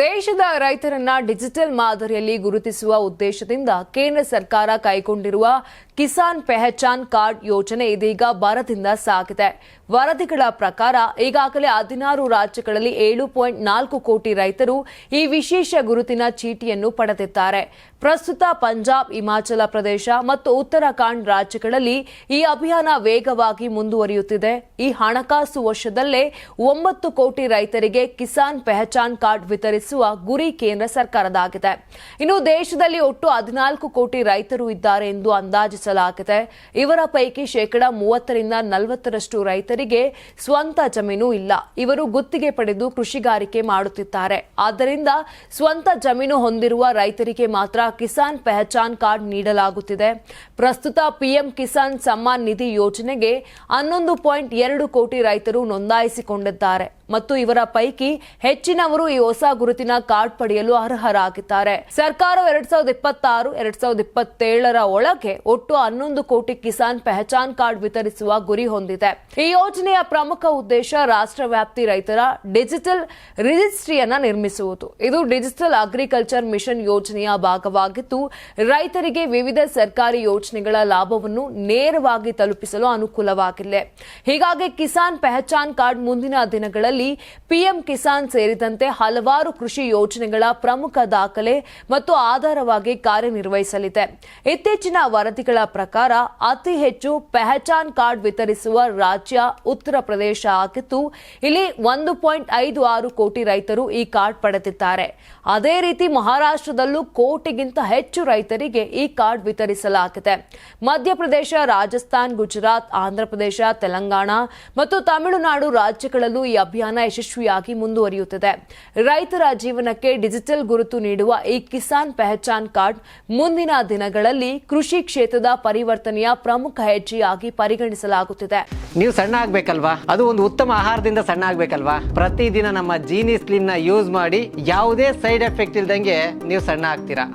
ದೇಶದ ರೈತರನ್ನ ಡಿಜಿಟಲ್ ಮಾದರಿಯಲ್ಲಿ ಗುರುತಿಸುವ ಉದ್ದೇಶದಿಂದ ಕೇಂದ್ರ ಸರ್ಕಾರ ಕೈಗೊಂಡಿರುವ ಕಿಸಾನ್ ಪೆಹಚಾನ್ ಕಾರ್ಡ್ ಯೋಜನೆ ಇದೀಗ ಬರದಿಂದ ಸಾಗಿದೆ. ವರದಿಗಳ ಪ್ರಕಾರ ಈಗಾಗಲೇ ಹದಿನಾರು ರಾಜ್ಯಗಳಲ್ಲಿ ಏಳು ಪಾಯಿಂಟ್ ನಾಲ್ಕು ಕೋಟಿ ರೈತರು ಈ ವಿಶೇಷ ಗುರುತಿನ ಚೀಟಿಯನ್ನು ಪಡೆದಿದ್ದಾರೆ. ಪ್ರಸ್ತುತ ಪಂಜಾಬ್, ಹಿಮಾಚಲ ಪ್ರದೇಶ ಮತ್ತು ಉತ್ತರಾಖಂಡ್ ರಾಜ್ಯಗಳಲ್ಲಿ ಈ ಅಭಿಯಾನ ವೇಗವಾಗಿ ಮುಂದುವರಿಯುತ್ತಿದೆ. ಈ ಹಣಕಾಸು ವರ್ಷದಲ್ಲೇ ಒಂಬತ್ತು ಕೋಟಿ ರೈತರಿಗೆ ಕಿಸಾನ್ ಪೆಹಚಾನ್ ಕಾರ್ಡ್ ವಿತರಿಸುವ ಗುರಿ ಕೇಂದ್ರ ಸರ್ಕಾರದಾಗಿದೆ. ಇನ್ನು ದೇಶದಲ್ಲಿ ಒಟ್ಟು ಹದಿನಾಲ್ಕು ಕೋಟಿ ರೈತರು ಇದ್ದಾರೆ ಎಂದು ಅಂದಾಜಿಸಲಾಗಿದೆ. ಇವರ ಪೈಕಿ ಶೇಕಡಾ ಮೂವತ್ತರಿಂದ ನಲವತ್ತರಷ್ಟು ರೈತರಿಗೆ ಸ್ವಂತ ಜಮೀನು ಇಲ್ಲ. ಇವರು ಗುತ್ತಿಗೆ ಪಡೆದು ಕೃಷಿಗಾರಿಕೆ ಮಾಡುತ್ತಿದ್ದಾರೆ. ಆದ್ದರಿಂದ ಸ್ವಂತ ಜಮೀನು ಹೊಂದಿರುವ ರೈತರಿಗೆ ಮಾತ್ರ ಕಿಸಾನ್ ಪೆಹಚಾನ್ ಕಾರ್ಡ್ ನೀಡಲಾಗುತ್ತಿದೆ. ಪ್ರಸ್ತುತ ಪಿಎಂ ಕಿಸಾನ್ ಸಮ್ಮಾನ್ ನಿಧಿ ಯೋಜನೆಗೆ ಹನ್ನೊಂದು ಪಾಯಿಂಟ್ ಎರಡು ಕೋಟಿ ರೈತರು ನೋಂದಾಯಿಸಿಕೊಂಡಿದ್ದಾರೆ. ಮತ್ತು ಇವರ ಪೈಕಿ ಹೆಚ್ಚಿನವರು ಈ ಹೊಸ ಗುರುತಿನ ಕಾರ್ಡ್ ಪಡೆಯಲು ಅರ್ಹರಾಗಿದ್ದಾರೆ. ಸರ್ಕಾರವು ಎರಡ್ ಸಾವಿರದ ಇಪ್ಪತ್ತಾರು, ಎರಡ್ ಸಾವಿರದ ಇಪ್ಪತ್ತೇಳರ ಒಳಗೆ ಒಟ್ಟು ಹನ್ನೊಂದು ಕೋಟಿ ಕಿಸಾನ್ ಪೆಹಚಾನ್ ಕಾರ್ಡ್ ವಿತರಿಸುವ ಗುರಿ ಹೊಂದಿದೆ. ಈ ಯೋಜನೆಯ ಪ್ರಮುಖ ಉದ್ದೇಶ ರಾಷ್ಟ್ರ ವ್ಯಾಪ್ತಿ ರೈತರ ಡಿಜಿಟಲ್ ರಿಜಿಸ್ಟ್ರಿಯನ್ನ ನಿರ್ಮಿಸುವುದು. ಇದು ಡಿಜಿಟಲ್ ಅಗ್ರಿಕಲ್ಚರ್ ಮಿಷನ್ ಯೋಜನೆಯ ಭಾಗವಾಗಿದ್ದು, ರೈತರಿಗೆ ವಿವಿಧ ಸರ್ಕಾರಿ ಯೋಜನೆಗಳ ಲಾಭವನ್ನು ನೇರವಾಗಿ ತಲುಪಿಸಲು ಅನುಕೂಲವಾಗಿಲ್ಲ ಹೀಗಾಗಿ ಕಿಸಾನ್ ಪೆಹಚಾನ್ ಕಾರ್ಡ್ ಮುಂದಿನ ದಿನಗಳಲ್ಲಿ ಪಿಎಂ ಕಿಸಾನ್ ಸೇರಿದಂತೆ ಹಲವಾರು ಕೃಷಿ ಯೋಜನೆಗಳ ಪ್ರಮುಖ ದಾಖಲೆ ಮತ್ತು ಆಧಾರವಾಗಿ ಕಾರ್ಯನಿರ್ವಹಿಸಲಿದೆ. ಇತ್ತೀಚಿನ ವರದಿಗಳ ಪ್ರಕಾರ ಅತಿ ಹೆಚ್ಚು ಪೆಹಚಾನ್ ಕಾರ್ಡ್ ವಿತರಿಸುವ ರಾಜ್ಯ ಉತ್ತರ ಪ್ರದೇಶ ಆಗಿದ್ದು, ಇಲ್ಲಿ ಒಂದು ಪಾಯಿಂಟ್ ಐದು ಆರು ಕೋಟಿ ರೈತರು ಈ ಕಾರ್ಡ್ ಪಡೆದಿದ್ದಾರೆ. ಅದೇ ರೀತಿ ಮಹಾರಾಷ್ಟ್ರದಲ್ಲೂ ಕೋಟಿಗಿಂತ ಹೆಚ್ಚು ರೈತರಿಗೆ ಈ ಕಾರ್ಡ್ ವಿತರಿಸಲಾಗಿದೆ. ಮಧ್ಯಪ್ರದೇಶ, ರಾಜಸ್ಥಾನ್, ಗುಜರಾತ್, ಆಂಧ್ರಪ್ರದೇಶ, ತೆಲಂಗಾಣ ಮತ್ತು ತಮಿಳುನಾಡು ರಾಜ್ಯಗಳಲ್ಲೂ ಈ ಅಭಿಯಾನ ಯಶಸ್ವಿಯಾಗಿ ಮುಂದುವರಿಯುತ್ತಿದೆ. ರೈತರ ಜೀವನಕ್ಕೆ ಡಿಜಿಟಲ್ ಗುರುತು ನೀಡುವ ಈ ಕಿಸಾನ್ ಪೆಹಚಾನ್ ಕಾರ್ಡ್ ಮುಂದಿನ ದಿನಗಳಲ್ಲಿ ಕೃಷಿ ಕ್ಷೇತ್ರದ ಪರಿವರ್ತನೆಯ ಪ್ರಮುಖ ಹೆಜ್ಜೆಯಾಗಿ ಪರಿಗಣಿಸಲಾಗುತ್ತಿದೆ. ನೀವು ಸಣ್ಣ ಆಗ್ಬೇಕಲ್ವಾ? ಅದು ಒಂದು ಉತ್ತಮ ಆಹಾರದಿಂದ ಸಣ್ಣ ಆಗ್ಬೇಕಲ್ವಾ? ಪ್ರತಿದಿನ ನಮ್ಮ ಜೀನಿ ಸ್ಲಿಮ್ನ ಯೂಸ್ ಮಾಡಿ ಯಾವುದೇ ಸೈಡ್ ಎಫೆಕ್ಟ್ ಇಲ್ದಂಗೆ ನೀವು ಸಣ್ಣ ಆಗ್ತೀರಾ?